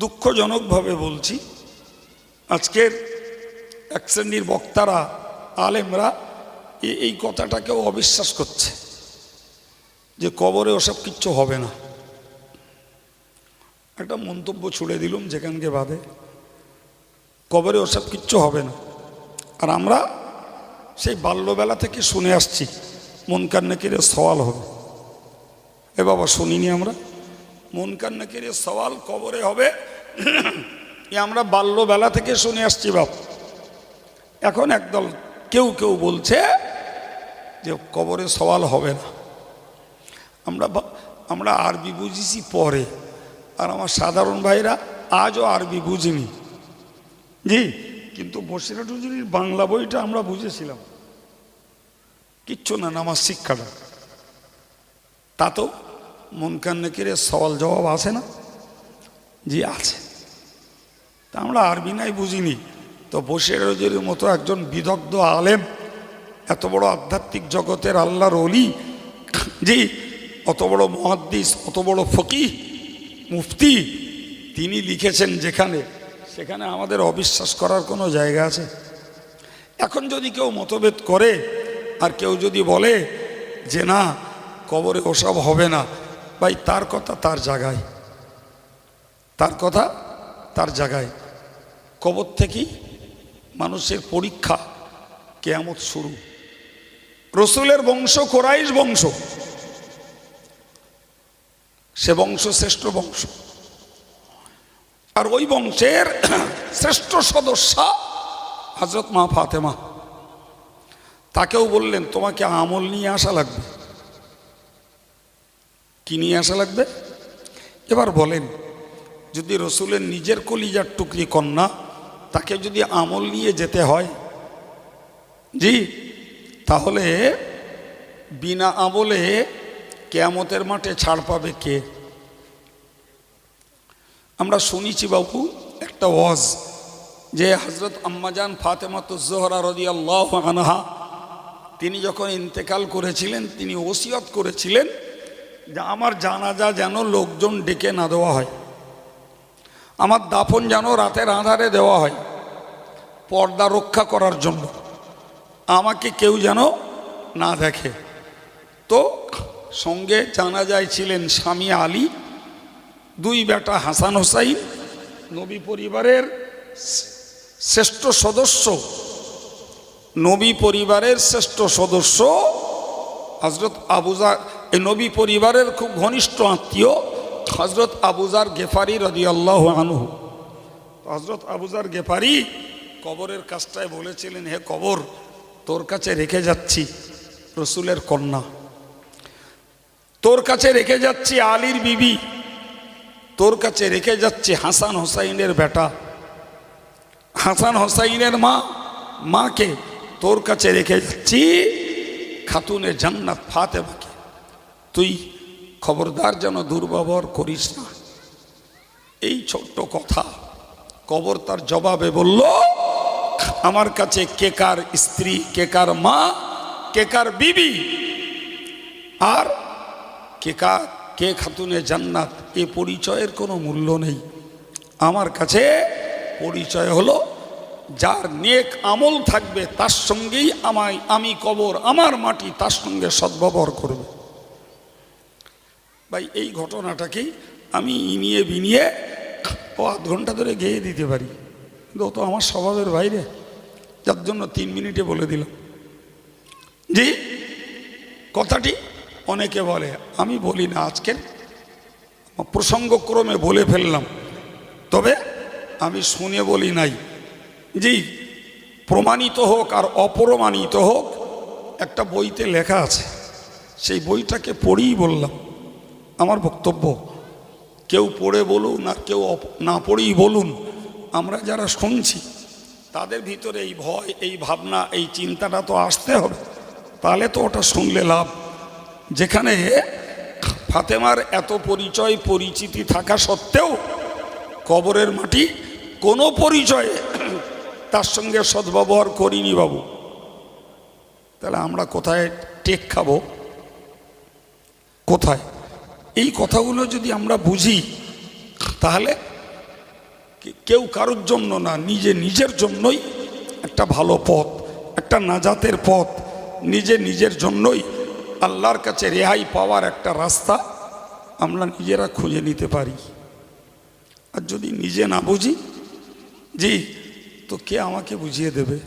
দুঃখজনকভাবে বলছি, আজকের এক শ্রেণির বক্তারা, আলেমরা এই কথাটাকেও অবিশ্বাস করছে যে কবরে ওসব কিচ্ছু হবে না। একটা মন্তব্য ছুড়ে দিলুম যেখানকে বাদে, কবরে ওসব কিচ্ছু হবে না। আর আমরা সেই বাল্যবেলা থেকে শুনে আসছি মন কান্নাকিরে সওয়াল হবে। এ বাবা শুনিনি আমরা। মন কান্নাকিরে সওয়াল কবরে হবে। এ আমরা বাল্যবেলা থেকে শুনে আসছি বাপ। এখন একদল কেউ কেউ বলছে যে কবরে সওয়াল হবে না। আমরা আমরা আরবি বুঝেছি পরে। আর আমার সাধারণ ভাইরা আজও আরবি বুঝিনি। জি, কিন্তু বসিরাট হুজুরির বাংলা বইটা আমরা বুঝেছিলাম। কিচ্ছু না, নামাজ শিক্ষাটা। তা তো মন কান্নাকিরে সওয়াল জবাব আছে না? জি, আছে। তা আমরা আরবি নাই বুঝিনি। তো বসিরাট রোজের মতো একজন বিদগ্ধ আলেম, এত বড় আধ্যাত্মিক জগতের আল্লাহর অলি জি, অত বড় মহাদ্দিস, অত বড় ফকি মুফতি, তিনি লিখেছেন যেখানে, সেখানে আমাদের অবিশ্বাস করার কোনো জায়গা আছে? এখন যদি কেউ মতভেদ করে, আর কেউ যদি বলে যে না, কবরে ওসব হবে না ভাই, তার কথা তার জায়গায় তার কথা তার জায়গায় কবর থেকেই মানুষের পরীক্ষা কেয়ামত শুরু। রসুলের বংশ, কোরাইশ বংশ। সে বংশ শ্রেষ্ঠ বংশ। আর ওই বংশের শ্রেষ্ঠ সদস্য হজরত মা ফাতেমা। তাকেও বললেন, তোমাকে আমল নিয়ে আসা লাগবে। কি নিয়ে আসা লাগবে? এবার বলেন, যদি রসুলের নিজের কলিজার টুকরি কন্যা, তাকে যদি আমল নিয়ে যেতে হয়, জি, তাহলে বিনা আমলে কেয়ামতের মাঠে ছাড় পাবে কে? আমরা শুনেছি বাবু, একটা ওয়াজ যে হজরত আম্মাজান ফাতেমাতুজোহরা রদি আল্লাহ আনহা, তিনি যখন ইন্তেকাল করেছিলেন, তিনি ওসিয়ত করেছিলেন আমার জানাজা যেন লোকজন ডেকে না দেওয়া হয়। আমার দাফন যেন রাতের আধারে দেওয়া হয়। পর্দা রক্ষা করার জন্য। আমাকে কেউ যেন না দেখে। তো সঙ্গে জানা যায় ছিলেন স্বামী আলী, দুই বেটা হাসান হোসাইন, নবী পরিবারের শ্রেষ্ঠ সদস্য। নবী পরিবারের শ্রেষ্ঠ সদস্য হজরত আবুজার এই নবী পরিবারের খুব ঘনিষ্ঠ আত্মীয় হজরত আবুজার গেফারি রদি আল্লাহ আনহু হজরত আবুজার গেফারি কবরের কাজটায় বলেছিলেন, হে কবর, তোর কাছে রেখে যাচ্ছি রসুলের কন্যা। তোর কাছে রেখে যাচ্ছি আলীর বিবি। তোর কাছে রেখে যাচ্ছি হাসান হোসাইনের বেটা। হাসান হোসাইনের মা, মাকে তোর কাছে রেখে যাচ্ছি খাতুনে জান্নাত ফাতেমাকে। তুই খবরদার যেন দুর্ব্যবহার করিস না। এই ছোট্ট কথা কবর তার জবাবে বলল, আমার কাছে কেকার স্ত্রী কেকার মা কেকার বিবি, আর কেকা কে খাতুনে জান্নাত, এ পরিচয়ের কোনো মূল্য নেই। আমার কাছে পরিচয় হলো, যার নেক আমল থাকবে তার সঙ্গেই আমায়, আমি কবর আমার মাটি তার সঙ্গে সদ্ব্যবহার করবে। ভাই, এই ঘটনাটাকেই আমি ইনিয়ে বিনিয়ে ও আধ ঘণ্টা ধরে গেয়ে দিতে পারি। কিন্তু তো আমার স্বভাবের বাইরে। যার জন্য তিন মিনিটে বলে দিলাম। জি কথাটি অনেকে বলে, আমি বলি না আজকে প্রসঙ্গক্রমে বলে ফেললাম। তবে আমি শুনে বলি নাই। জি প্রমাণিত হোক আর অপ্রমাণিত হোক, একটা বইতে লেখা আছে। সেই বইটাকে পড়েই বললাম। আমার বক্তব্য। কেউ পড়ে বলুন আর কেউ না পড়েই বলুন, আমরা যারা শুনছি, তাদের ভিতরে এই ভয়, এই ভাবনা, এই চিন্তাটা তো আসতে হবে। তাহলে তো ওটা শুনলে লাভ। যেখানে ফাতেমার এত পরিচয়, পরিচিতি থাকা সত্ত্বেও কবরের মাটি কোনো পরিচয়ে তার সঙ্গে সদ্ব্যবহার করিনি বাবু। তাহলে আমরা কোথায় টেক খাব? কোথায়? এই কথাগুলো যদি আমরা বুঝি, তাহলে কেউ কারোর জন্য না, নিজে নিজের জন্যই একটা ভালো পথ, একটা নাজাতের পথ, নিজে নিজের জন্যই আল্লাহর কাছে রেহাই পাওয়ার একটা রাস্তা আমরা নিজেরা খুঁজে নিতে পারি। আর যদি নিজে না বুঝি, জি, তো কে আমাকে বুঝিয়ে দেবে?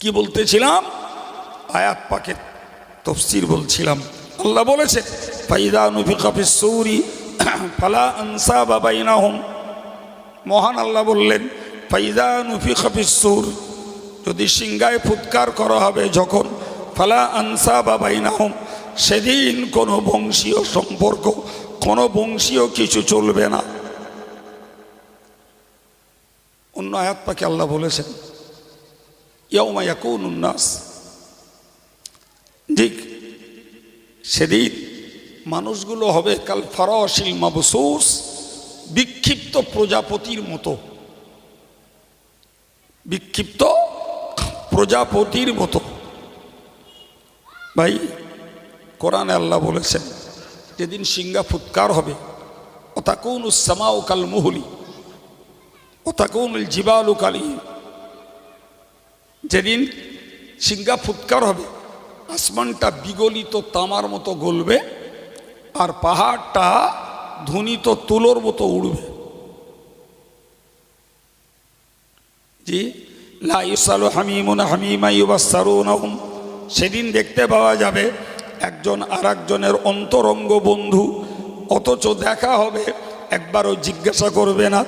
কি বলতেছিলাম? আয়াত পাকের তফসির বলছিলাম। আল্লাহ বলেছে, ফাইদা নুফিকা ফিস সূরি, ফালা আনসাবা বাইনাহুম। মহান আল্লাহ বললেন, ফাইদা নুফিকা ফিস সূর, যদি সিংগায় ফুৎকার করা হবে যখন, ফালা আনসাবা বাইনাহুম, সেদিন কোনো বংশীয় সম্পর্ক, কোনো বংশীয় কিছু চলবে না। অন্য আয়াত পাকে আল্লাহ বলেছেন, ইয়াউমা ইয়াকুনুন নাস। ঠিক সেদিন মানুষগুলো হবে কাল ফরাশিল মাবসুস, বিক্ষিপ্ত প্রজাপতির মতো। বিক্ষিপ্ত প্রজাপতির মতো। ভাই, কোরআনে আল্লাহ বলেছেন, যেদিন সিংহা ফুৎকার হবে অতাকুন ও কাল মুহুলি অতাকুন জিবালু কালী। যেদিন সিংহা ফুৎকার হবে আসমানটা বিগলিত তামার মতো গলবে আর পাহাড়টা ধ্বনিত তুলোর মতো উড়বে। জি হামিমুন হামিমা সেদিন দেখতে পাওয়া যাবে একজন আর একজনের অন্তরঙ্গ বন্ধু, অথচ দেখা হবে, একবারও জিজ্ঞাসা করবে না,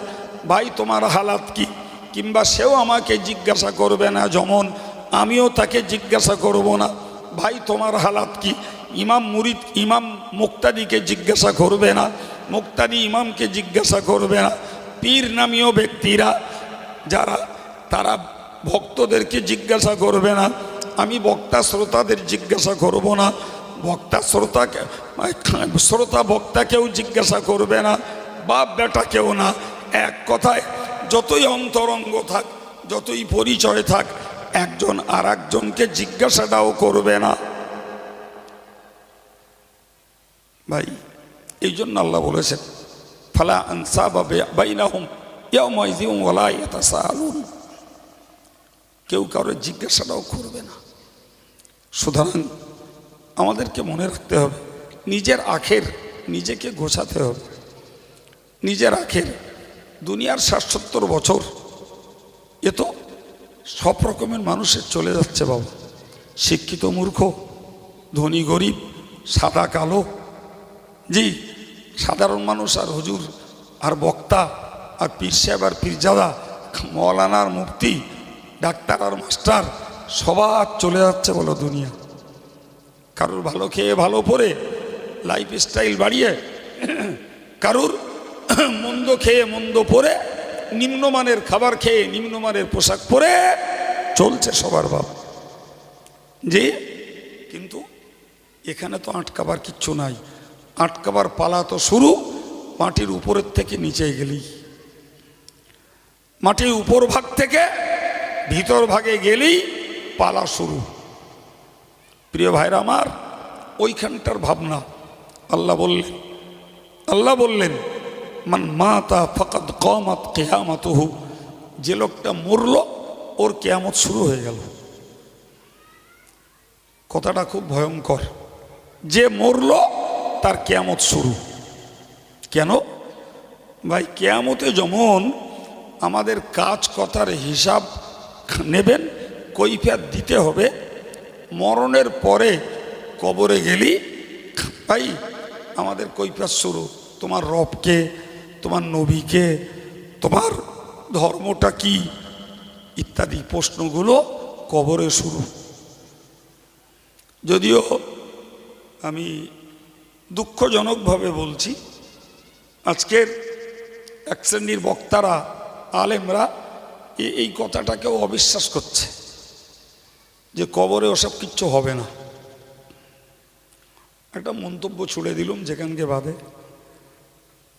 ভাই, তোমার হালাত কি? কিংবা, সেও আমাকে জিজ্ঞাসা করবে না, যেমন, আমিও তাকে জিজ্ঞাসা করব না। ভাই, তোমার হালাত কি? ইমাম মুরিদ, ইমাম মুক্তাদিকে জিজ্ঞাসা করবে না। মুক্তাদি ইমামকে জিজ্ঞাসা করবে না। পীর নামীয় ব্যক্তিরা যারা, তারা ভক্তদেরকে জিজ্ঞাসা করবে না। আমি বক্তা শ্রোতাদের জিজ্ঞাসা করব না। বক্তা শ্রোতাকে শ্রোতা বক্তাকেও জিজ্ঞাসা করবে না। বাপ বেটাকেও না। এক কথায়, যতই অন্তরঙ্গ থাক, যতই পরিচয় থাক একজন আর একজনকে জিজ্ঞাসাটাও করবে না। ভাই, এই জন্য আল্লাহ বলেছেন, ফালা আনসা বাইনাহুম কেউ কারও জিজ্ঞাসাটাও করবে না। সুতরাং আমাদেরকে মনে রাখতে হবে, নিজের আখের নিজেকে গোছাতে হবে। নিজের আখের দুনিয়ার ষাট সত্তর বছর, এ তো সব রকমের মানুষের চলে যাচ্ছে বাবা। শিক্ষিত মূর্খ, ধনী গরিব, সাদা কালো। জি, সাধারণ মানুষ আর হুজুর আর বক্তা আর পীর সাহেব আর পীরজাদা, মৌলানার মুফতি, ডাক্তার আর মাস্টার, সবার চলে যাচ্ছে বলো দুনিয়া। কারোর ভালো খেয়ে ভালো পরে লাইফ স্টাইল বাড়িয়ে, কারোর মন্দ খেয়ে মন্দ পরে নিম্নমানের খাবার খেয়ে নিম্নমানের পোশাক পরে চলছে সবার বাপ যে, কিন্তু এখানে তো আটকাবার কিচ্ছু নাই। আটকাবার পালা তো শুরু, মাটির উপরের থেকে নিচে গেলেই। মাটির উপর ভাগ থেকে ভিতর ভাগে গেলেই পালা শুরু। প্রিয় ভাইরা আমার, ওইখানটার ভাবনা, আল্লাহ বললেন আল্লাহ বললেন মান মাতা ফকাত কমাত কেয়ামতহু। যে লোকটা মরল, ওর কেয়ামত শুরু হয়ে গেল। কথাটা খুব ভয়ঙ্কর। যে মরল, তার কেয়ামত শুরু। কেন? ভাই, কেয়ামতে যেমন আমাদের কাজ কথার হিসাব নেবেন, কৈফিয়াত দিতে হবে, মরণের পরে কবরে গেলি, ভাই, আমাদের কৈফিয়াত শুরু। তোমার রবকে তোমার নবীকে, তোমার ধর্মটা কি? ইত্যাদি প্রশ্নগুলো কবরে শুরু। যদিও আমি দুঃখজনকভাবে বলছি, আজকের এক শ্রেণির বক্তারা, আলেমরা এই কথাটাকেও অবিশ্বাস করছে যে কবরে ওসব কিচ্ছু হবে না। একটা মন্তব্য ছুড়ে দিলুম যেখানকে বাদে।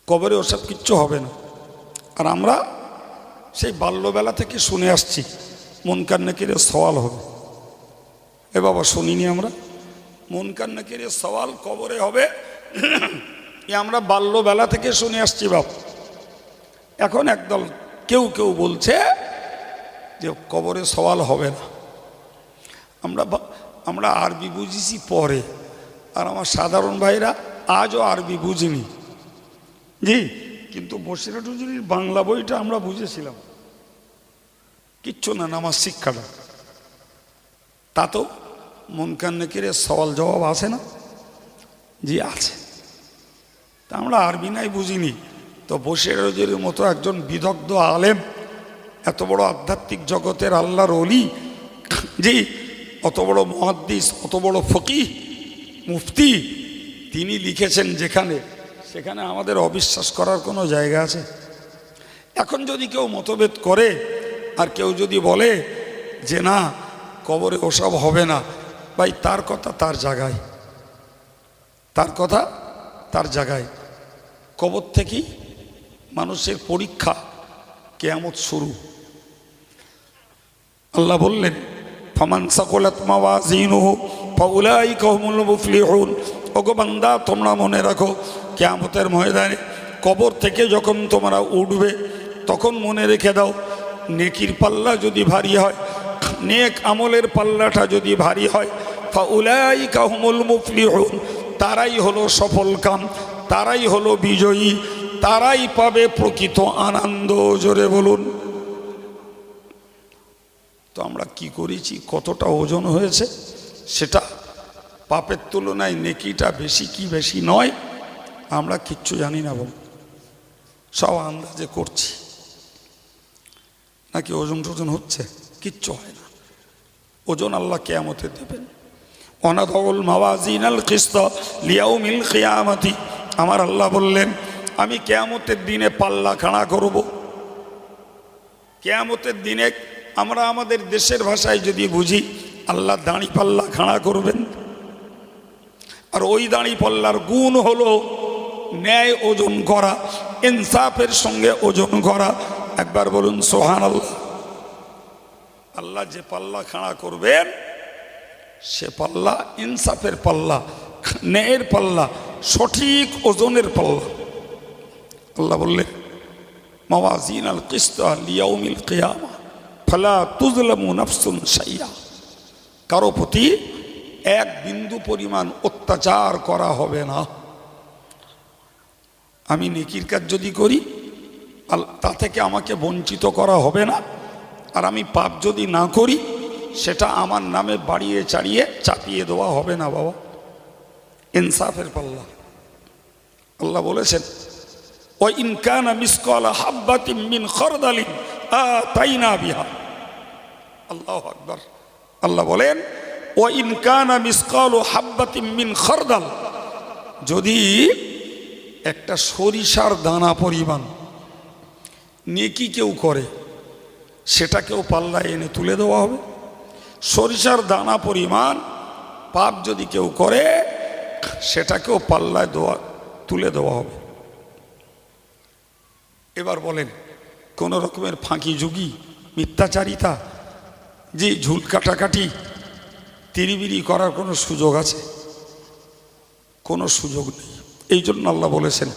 কবরে ওসব কিচ্ছু হবে না। আর আমরা সেই বাল্যবেলা থেকে শুনে আসছি মন কান্নাকিরে সওয়াল হবে। এ বাবা, শুনিনি আমরা? মন কান্নাকিরে সওয়াল কবরে হবে। এ আমরা বাল্যবেলা থেকে শুনে আসছি বাপ। এখন একদল কেউ কেউ বলছে যে কবরে সওয়াল হবে না। আমরা আমরা আরবি বুঝেছি পরে। আর আমার সাধারণ ভাইরা আজও আরবি বুঝিনি। জি। কিন্তু বসিরাট হুজুরির বাংলা বইটা আমরা বুঝেছিলাম। কিচ্ছু না, নামাজ শিক্ষাটা তা তো মন কান্নে কিরে সওয়াল জবাব আছে না? জি, আছে। তা আমরা আরবি নাই বুঝিনি। তো বসিরাট হুজুরের মতো একজন বিদগ্ধ আলেম, এত বড় আধ্যাত্মিক জগতের আল্লাহর অলি জি, অত বড় মহাদ্দিস, অত বড় ফকি মুফতি, তিনি লিখেছেন যেখানে সেখানে আমাদের অবিশ্বাস করার কোনো জায়গা আছে? এখন যদি কেউ মতভেদ করে, আর কেউ যদি বলে যে না, কবরে ওসব হবে না, ভাই তার কথা তার জায়গায়। তার কথা তার জায়গায়। কবর থেকেই মানুষের পরীক্ষা কেয়ামত শুরু। আল্লাহ বললেন, ফমান সাকলাত মাওয়াজিনুহু ফাউলাইকা হুমুল মুফলিহুন। ওগো বান্দা, তোমরা মনে রাখো কিয়ামতের ময়দানে কবর থেকে যখন তোমরা উঠবে, তখন মনে রেখে দাও, নেকির পাল্লা যদি ভারী হয়, নেক আমলের পাল্লাটা যদি ভারী হয়, ফাউলাইকা মুফলি মুফলিহুন, তারাই হলো সফল কাম, তারাই হলো বিজয়ী, তারাই পাবে প্রকৃত আনন্দ, জোরে বলুন। তো আমরা কি করেছি? কতটা ওজন হয়েছে? সেটা পাপের তুলনায় নেকিটা বেশি কি বেশি নয়। আমরা কিচ্ছু জানি না বল। সব আন্দাজে করছি। নাকি ওজন টোজন হচ্ছে? কিচ্ছু হয় না। ওজন আল্লাহ কেয়ামতে দেবেন। অনাদল মাওয়াজিন আল কিস্ত লিয়াউমিল কিয়ামতি। আমার আল্লাহ বললেন, আমি কেয়ামতের দিনে পাল্লা খাড়া করব। কেয়ামতের দিনে আমরা আমাদের দেশের ভাষায় যদি বুঝি, আল্লাহ দাঁড়ি পাল্লা খাড়া করবেন। আর ওই দাঁড়ি পাল্লার গুণ হলো ন্যায় ওজন করা, ইনসাফের সঙ্গে ওজন করা। একবার বলুন সোহান আল্লাহ আল্লাহ যে পাল্লা খাড়া করবেন, সে পাল্লা ইনসাফের পাল্লা, ন্যায়ের পাল্লা, সঠিক ওজনের পাল্লা। আল্লাহ বললেন মাওয়াজিন আল কিস্তা লিয়াউমিল কিয়ামা, ফালা তুজলামু নাফসুন সাইয়া কারও প্রতি এক বিন্দু পরিমাণ অত্যাচার করা হবে না। আমি নেকির কাজ যদি করি তা থেকে আমাকে বঞ্চিত করা হবে না। আর আমি পাপ যদি না করি, সেটা আমার নামে বাড়িয়ে চাড়িয়ে চাপিয়ে দেওয়া হবে না বাবা। ইনসাফের পাল্লা। আল্লাহ বলেছেন ও ইনকানা মিসকলা হাব্বাতিম মিন খরদালিন তাইনা বিহা। আল্লাহ আকবার। আল্লাহ বলেন ও ইনকানা মিসকাল হাব্বাতিম মিন খরদাল। যদি একটা সরিষার দানা পরিমাণ নেকি কেউ করে, সেটাকেও পাল্লায় এনে তুলে দেওয়া হবে। সরিষার দানা পরিমাণ পাপ যদি কেউ করে, সেটাকেও পাল্লায় দেওয়া, তুলে দেওয়া হবে। এবার বলেন, কোন রকমের ফাঁকি যুগি মিথ্যাচারিতা, যে ঝুল কাটাকাটি, তিরিবিরি করার কোনো সুযোগ আছে? কোনো সুযোগ নেই। এই জন্য আল্লাহ বলেছেন,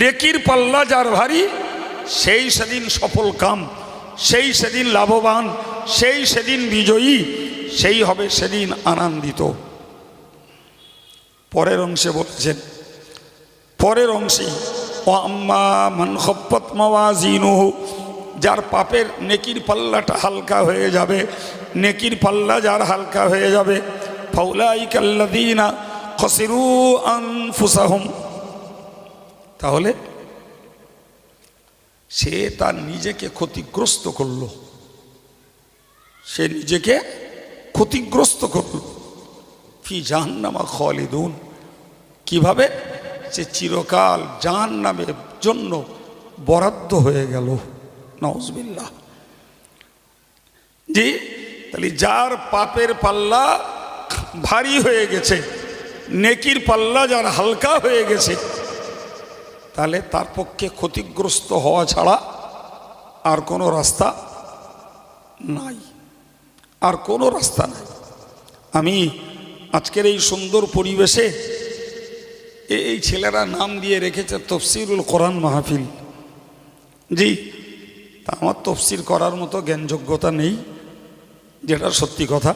নেকির পাল্লা যার ভারী, সেই সেদিন সফল কাম, সেই সেদিন লাভবান, সেই সেদিন বিজয়ী, সেই হবে সেদিন আনন্দিত। পরের অংশে বলেছেন, পরের অংশেই ও আম্মা মান খপ্পত যার পাপের নেকির পাল্লাটা হালকা হয়ে যাবে, নেকির পাল্লা যার হালকা হয়ে যাবে ফাউলাই কাল্লাদিনা খসিরু আনফুসাহুম। তাহলে সে তার নিজেকে ক্ষতিগ্রস্ত করল। সে নিজেকে ক্ষতিগ্রস্ত করল। ফি জাহান্নামা খালিদুন। কীভাবে? সে চিরকাল জাহান নামের জন্য বরাদ্দ হয়ে গেল। নওজবিল্লাহ জি, তাহলে যার পাপের পাল্লা ভারী হয়ে গেছে, নেকির পাল্লা যার হালকা হয়ে গেছে তাহলে তার পক্ষে ক্ষতিগ্রস্ত হওয়া ছাড়া আর কোনো রাস্তা নাই। আর কোনো রাস্তা নাই। আমি আজকের এই সুন্দর পরিবেশে এই ছেলেরা নাম দিয়ে রেখেছে তফসিরুল কোরআন মাহফিল। জি, তা আমার তফসির করার মতো জ্ঞান যোগ্যতা নেই, যেটা সত্যি কথা।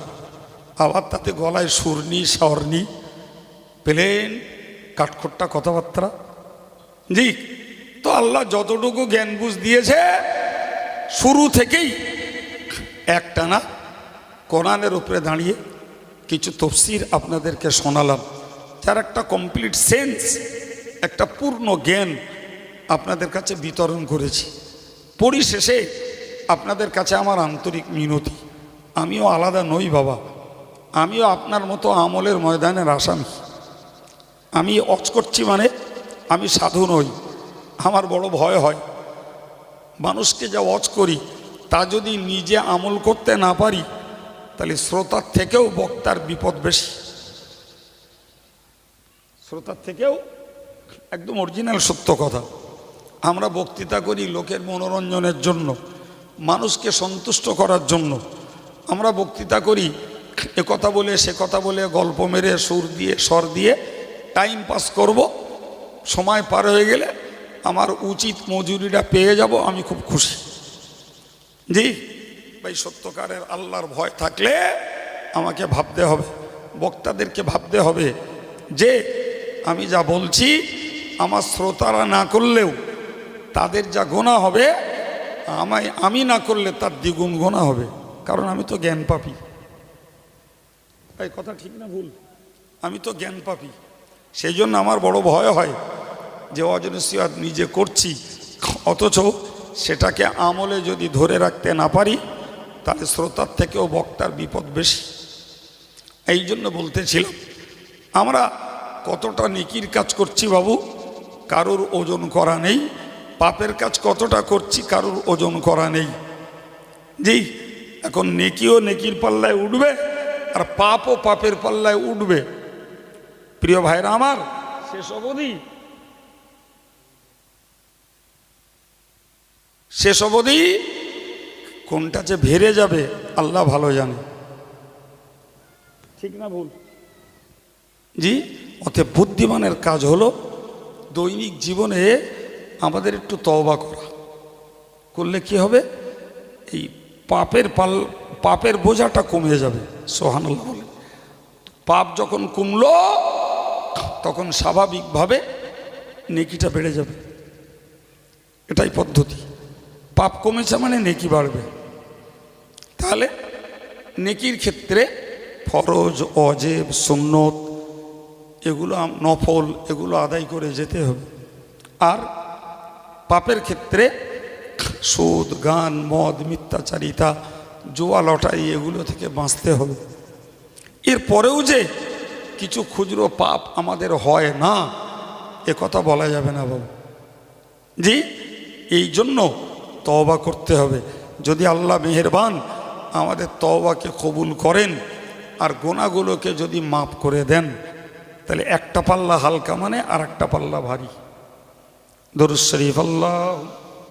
আবার তাতে গলায় সুর নি স্বর নি প্লেন কাঠখোট্টা কথাবার্তা। জি, তো আল্লাহ যতটুকু জ্ঞান বুঝ দিয়েছে, শুরু থেকেই একটা না, কোরআনের উপরে দাঁড়িয়ে কিছু তফসির আপনাদেরকে শোনালাম, যার একটা কমপ্লিট সেন্স একটা পূর্ণ জ্ঞান আপনাদের কাছে বিতরণ করেছি। পরিশেষে আপনাদের কাছে আমার আন্তরিক মিনতি, আমিও আলাদা নই বাবা, আমিও আপনার মতো আমলের ময়দানের আসামি। আমি অচ করছি মানে আমি সাধু নই, আমার বড় ভয় হয়। মানুষকে যা অচ করি, তা যদি নিজে আমল করতে না পারি, তাহলে শ্রোতার থেকেও বক্তার বিপদ বেশি। শ্রোতার থেকেও একদম অরিজিনাল সত্য কথা। আমরা বক্তৃতা করি লোকের মনোরঞ্জনের জন্য, মানুষকে সন্তুষ্ট করার জন্য। আমরা বক্তৃতা করি, এ কথা বলে সে কথা বলে গল্প মেরে সুর দিয়ে, স্বর দিয়ে টাইম পাস করব সময় পার হয়ে গেলে আমার উচিত মজুরিটা পেয়ে যাব, আমি খুব খুশি। জি? ভাই, সত্যকারের আল্লাহর ভয় থাকলে আমাকে ভাবতে হবে, বক্তাদেরকে ভাবতে হবে যে, আমি যা বলছি আমার শ্রোতারা না করলেও তাদের যা গোনা হবে, আমায় আমি না করলে তার দ্বিগুণ গোনা হবে, কারণ আমি তো জ্ঞান পাপি। এই কথা ঠিক না ভুল? আমি তো জ্ঞান পাপি। সেই জন্য আমার বড় ভয় হয় যে অজনসিয়াত নিজে করছি। অথচ সেটাকে আমলে যদি ধরে রাখতে না পারি, তাহলে শ্রোতার থেকেও বক্তার বিপদ বেশি। এই জন্য বলতেছিলাম, আমরা কতটা নেকির কাজ করছি বাবু? কারোর ওজন করা নেই। পাপের কাজ কতটা করছি কারোর ওজন করা নেই। জি, এখন নেকিও নেকির পাল্লায় উঠবে আর পাপও পাপের পাল্লায় উঠবে। প্রিয় ভাইরা আমার শেষ অবধি। শেষ অবধি কোনটা যে ভেরে যাবে আল্লাহ ভালো জানে। ঠিক না ভুল? জি অতএব বুদ্ধিমানের কাজ হলো দৈনিক জীবনে আমাদের একটু তওবা করা। করলে কি হবে? এই পাপের পাল পাপের বোঝাটা কমে যাবে সোহানুল্লাহ বলে। পাপ যখন কমলো তখন স্বাভাবিকভাবে নেকিটা বেড়ে যাবে। এটাই পদ্ধতি। পাপ কমেছে মানে নেকি বাড়বে। তাহলে নেকির ক্ষেত্রে ফরজ, অজেব, সুন্নত, এগুলো নফল, এগুলো আদায় করে যেতে হবে। আর পাপের ক্ষেত্রে সুদ, গান, মদ, মিথ্যাচারিতা, জোয়া লটারি এগুলো থেকে বাঁচতে হবে। এর পরেও যে কিছু খুচরো পাপ আমাদের হয় না। এ কথা বলা যাবে না বাবু। জি, এই জন্য তওবা করতে হবে। যদি আল্লাহ মেহেরবান আমাদের তওবাকে কবুল করেন আর গোনাগুলোকে যদি মাফ করে দেন, তাহলে একটা পাল্লা হালকা মানে আর একটা পাল্লা ভারী। দরুদ শরীফ আল্লাহ